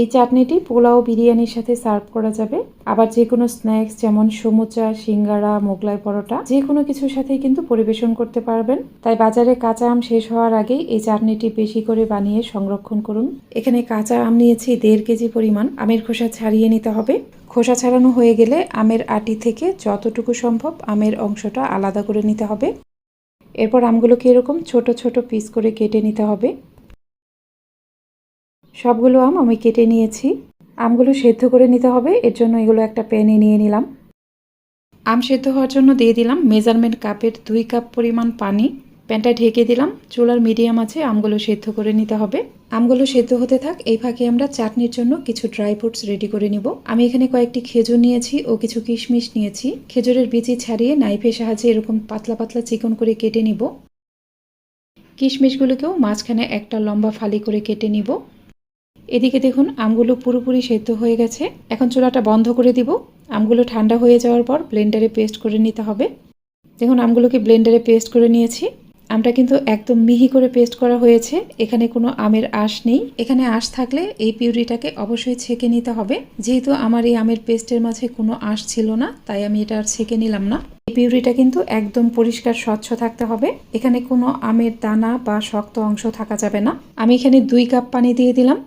এই চাটনিটি পোলাও বিরিয়ানির সাথে সার্ভ করা যাবে। আবার যে কোনো স্ন্যাক্স যেমন সমুচা, সিঙ্গারা, মোগলাই পরোটা যে কোনো কিছুর সাথেই কিন্তু পরিবেশন করতে পারবেন। তাই বাজারে কাঁচা আম শেষ হওয়ার আগেই এই চাটনিটি বেশি করে বানিয়ে সংরক্ষণ করুন। এখানে কাঁচা আম নিয়েছি দেড় কেজি পরিমাণ। আমের খোসা ছাড়িয়ে নিতে হবে। খোসা ছাড়ানো হয়ে গেলে আমের আটি থেকে যতটুকু সম্ভব আমের অংশটা আলাদা করে নিতে হবে। এরপর আমগুলোকে এরকম ছোট ছোট পিস করে কেটে নিতে হবে। সবগুলো আম আমি কেটে নিয়েছি। আমগুলো সেদ্ধ করে নিতে হবে, এর জন্য এগুলো একটা প্যানে নিয়ে নিলাম। আম সেদ্ধ হওয়ার জন্য দিয়ে দিলাম মেজারমেন্ট কাপের দুই কাপ পরিমাণ পানি। প্যানটা ঢেকে দিলাম, চুলার মিডিয়াম আছে, আমগুলো সেদ্ধ করে নিতে হবে। আমগুলো সেদ্ধ হতে থাক, এই ফাঁকে আমরা চাটনির জন্য কিছু ড্রাই ফ্রুটস রেডি করে নিব। আমি এখানে কয়েকটি খেজুর নিয়েছি ও কিছু কিশমিশ নিয়েছি। খেজুরের বিচি ছাড়িয়ে নাইফের সাহায্যে এরকম পাতলা পাতলা চিকন করে কেটে নিব। কিশমিশগুলোকেও মাঝখানে একটা লম্বা ফালি করে কেটে নিব। এদিকে দেখুন, আমগুলো পুরোপুরি সেদ্ধ হয়ে গেছে। এখন চুলাটা বন্ধ করে দিব। আমগুলো ঠান্ডা হয়ে যাওয়ার পর ব্লেন্ডারে পেস্ট করে নিতে হবে। দেখুন, আমগুলোকে ব্লেন্ডারে পেস্ট করে নিয়েছি। আমটা কিন্তু একদম মিহি করে পেস্ট করা হয়েছে। এখানে কোনো আমের আঁশ নেই। এখানে আঁশ থাকলে এই পিউরিটাকে অবশ্যই ছেঁকে নিতে হবে। যেহেতু আমার এই আমের পেস্টের মাঝে কোনো আঁশ ছিল না, তাই আমি এটা আর ছেঁকে নিলাম না। এই পিউরিটা কিন্তু একদম পরিষ্কার, স্বচ্ছ থাকতে হবে। এখানে কোনো আমের দানা বা শক্ত অংশ থাকা যাবে না। আমি এখানে দুই কাপ পানি দিয়ে দিলাম।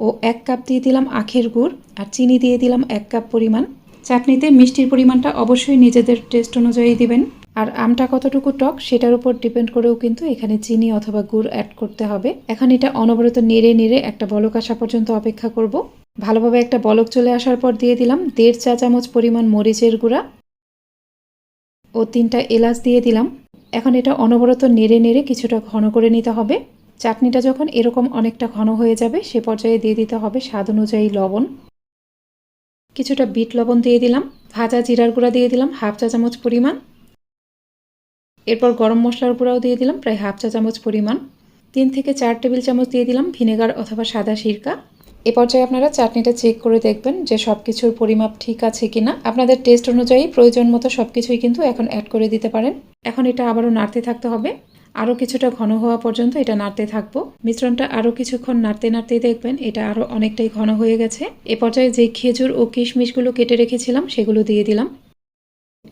ও এক কাপ দিয়ে দিলাম আখের গুড় আর চিনি দিয়ে দিলাম এক কাপ পরিমাণ। চাটনিতে মিষ্টির পরিমাণটা অবশ্যই নিজেদের টেস্ট অনুযায়ী দিবেন। আর আমটা কতটুকু টক সেটার উপর ডিপেন্ড করেও কিন্তু এখানে চিনি অথবা গুড় অ্যাড করতে হবে। এখন এটা অনবরত নেড়ে নেড়ে একটা বলক আসা পর্যন্ত অপেক্ষা করব। ভালোভাবে একটা বলক চলে আসার পর দিয়ে দিলাম দেড় চা চামচ পরিমাণ মরিচের গুঁড়া ও তিনটা এলাচ দিয়ে দিলাম। এখন এটা অনবরত নেড়ে নেড়ে কিছুটা ঘন করে নিতে হবে। চাটনিটা যখন এরকম অনেকটা ঘন হয়ে যাবে, সে পর্যায়ে দিয়ে দিতে হবে স্বাদ অনুযায়ী লবণ। কিছুটা বিট লবণ দিয়ে দিলাম, ভাজা জিরার গুঁড়া দিয়ে দিলাম, হাফ চা চামচ পরিমাণ। এরপর গরম মশলার গুঁড়াও দিয়ে দিলাম, প্রায় হাফ চা চামচ পরিমাণ। তিন থেকে চার টেবিল চামচ দিয়ে দিলাম ভিনেগার অথবা সাদা সিরকা। এ পর্যায়ে আপনারা চাটনিটা চেক করে দেখবেন যে সব কিছুর পরিমাপ ঠিক আছে কিনা। আপনাদের টেস্ট অনুযায়ী প্রয়োজন মতো সব কিছুই কিন্তু এখন অ্যাড করে দিতে পারেন। এখন এটা আবারও নাড়তে থাকতে হবে। আরও কিছুটা ঘন হওয়া পর্যন্ত এটা নাড়তে থাকব। মিশ্রণটা আরও কিছুক্ষণ নাড়তে নাড়তেই দেখবেন এটা আরও অনেকটাই ঘন হয়ে গেছে। এ পর্যায়ে যে খেজুর ও কিশমিশগুলো কেটে রেখেছিলাম, সেগুলো দিয়ে দিলাম।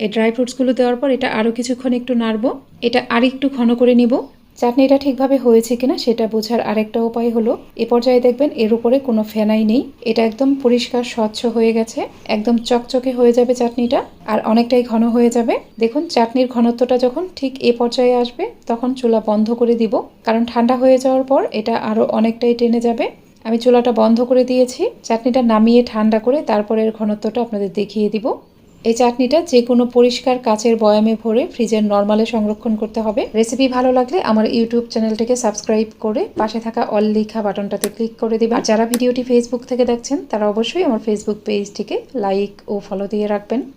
এই ড্রাই ফ্রুটসগুলো দেওয়ার পর এটা আরও কিছুক্ষণ একটু নাড়বো। এটা আর একটু ঘন করে নিব। চাটনিটা ঠিকভাবে হয়েছে কিনা সেটা বোঝার আরেকটা উপায় হলো, এ পর্যায়ে দেখবেন এর উপরে কোনো ফেনাই নেই। এটা একদম পরিষ্কার, স্বচ্ছ হয়ে গেছে। একদম চকচকে হয়ে যাবে চাটনিটা আর অনেকটাই ঘন হয়ে যাবে। দেখুন, চাটনির ঘনত্বটা যখন ঠিক এ পর্যায়ে আসবে, তখন চুলা বন্ধ করে দিব। কারণ ঠান্ডা হয়ে যাওয়ার পর এটা আরও অনেকটাই টেনে যাবে। আমি চুলাটা বন্ধ করে দিয়েছি। চাটনিটা নামিয়ে ঠান্ডা করে তারপরের ঘনত্বটা আপনাদের দেখিয়ে দিব। এই চাটনিটা যে কোনো পরিষ্কার কাচের বয়ামে ভরে ফ্রিজের নর্মালে সংরক্ষণ করতে হবে। রেসিপি ভালো লাগলে আমার ইউটিউব চ্যানেলটিকে সাবস্ক্রাইব করে পাশে থাকা অল লেখা বাটনটাতে ক্লিক করে দেবে। আর যারা ভিডিওটি ফেসবুক থেকে দেখছেন, তারা অবশ্যই আমার ফেসবুক পেজটিকে লাইক ও ফলো দিয়ে রাখবেন।